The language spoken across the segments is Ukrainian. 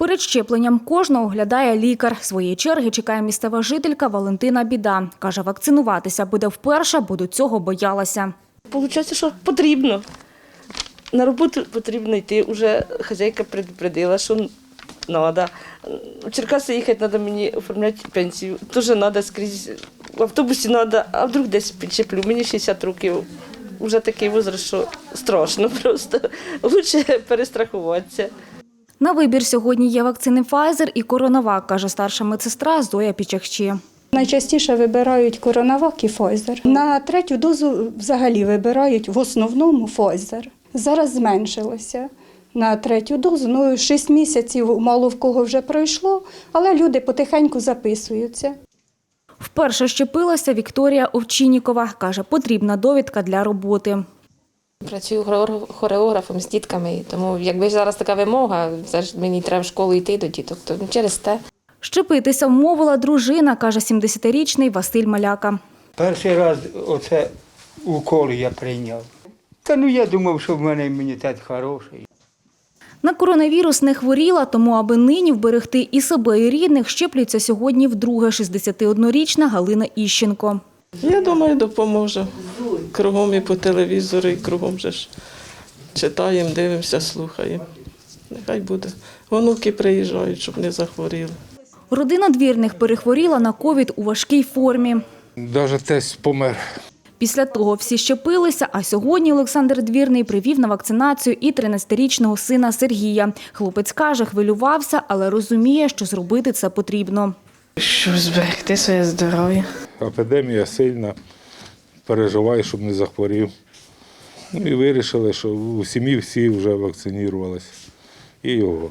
Перед щепленням кожного оглядає лікар. Своєї черги чекає місцева жителька Валентина Біда. Каже, вакцинуватися буде вперше, бо до цього боялася. Получається, що потрібно. На роботу потрібно йти. Уже хазяйка предупредила, що треба. В Черкаси їхати треба мені оформляти пенсію. Теж треба скрізь. В автобусі треба, а вдруг десь підчеплю. Мені 60 років. Вже такий возраст, що страшно просто. Лучше перестрахуватися. На вибір сьогодні є вакцини Pfizer і Коронавак, каже старша медсестра Зоя Пічахчі. Найчастіше вибирають коронавак і Pfizer. На третю дозу взагалі вибирають в основному Pfizer. Зараз зменшилося. На третю дозу, ну 6 місяців мало в кого вже пройшло, але люди потихеньку записуються. Вперше щепилася Вікторія Овчинікова. Каже, потрібна довідка для роботи. Працюю хореографом з дітками, тому якби зараз така вимога, це ж мені треба в школу йти до діток, то через те. Щепитися вмовила дружина, каже 70-річний Василь Маляка. Перший раз оце укол я прийняв. Та ну я думав, що в мене імунітет хороший. На коронавірус не хворіла, тому аби нині вберегти і себе, і рідних, щеплюється сьогодні вдруге 61-річна Галина Іщенко. Я думаю, допоможе. Кругом і по телевізору, і кругом же ж читаємо, дивимося, слухаємо. Нехай буде. Онуки приїжджають, щоб не захворіли. Родина двірних перехворіла на ковід у важкій формі. Даже тесть помер. Після того всі щепилися, а сьогодні Олександр Двірний привів на вакцинацію і 13-річного сина Сергія. Хлопець каже, хвилювався, але розуміє, що зробити це потрібно. Щоб зберегти своє здоров'я. Епідемія сильна. Переживаю, щоб не захворів. Ну і вирішили, що у сім'ї всі вже вакцинувалися. І його.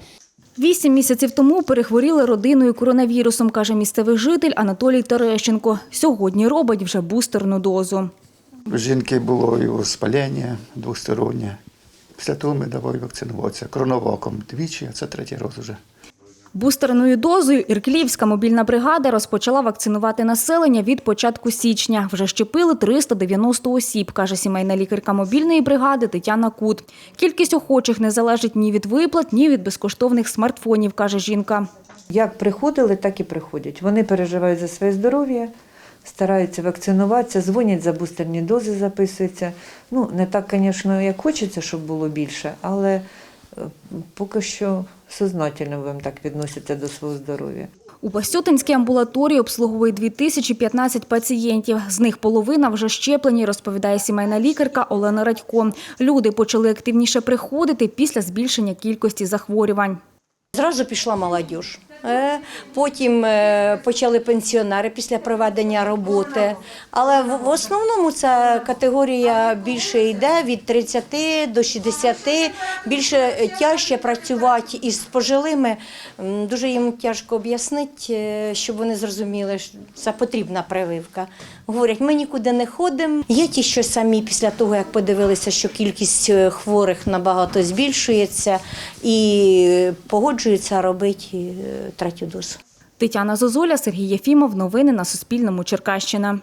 Вісім місяців тому перехворіли родиною коронавірусом, каже місцевий житель Анатолій Терещенко. Сьогодні робить вже бустерну дозу. У жінки було і воспалення двостороннє. Після того ми давай вакцинуватися кроноваком двічі, а це третій раз уже. Бустерною дозою Ірклівська мобільна бригада розпочала вакцинувати населення від початку січня. Вже щепили 390 осіб, каже сімейна лікарка мобільної бригади Тетяна Кут. Кількість охочих не залежить ні від виплат, ні від безкоштовних смартфонів, каже жінка. Як приходили, так і приходять. Вони переживають за своє здоров'я, стараються вакцинуватися, дзвонять за бустерні дози, записуються. Ну, не так, звісно, як хочеться, щоб було більше, але е, поки що сознательно будемо так відносяться до свого здоров'я. У Пасютинській амбулаторії обслуговує 2015 пацієнтів. З них половина вже щеплені, розповідає сімейна лікарка Олена Радько. Люди почали активніше приходити після збільшення кількості захворювань. Зразу пішла молодь. Е, Потім е, почали пенсіонери після проведення роботи. Але в- основному ця категорія більше йде від 30 до 60. Більше тяжче працювати із пожилими. Дуже їм тяжко об'яснити, е, щоб вони зрозуміли, що це потрібна прививка. Говорять, ми нікуди не ходимо. Є ті, що самі після того, як подивилися, що кількість хворих набагато збільшується, і погоджуються робити третю дозу. Тетяна Зозуля, Сергій Єфімов. Новини на Суспільному. Черкащина.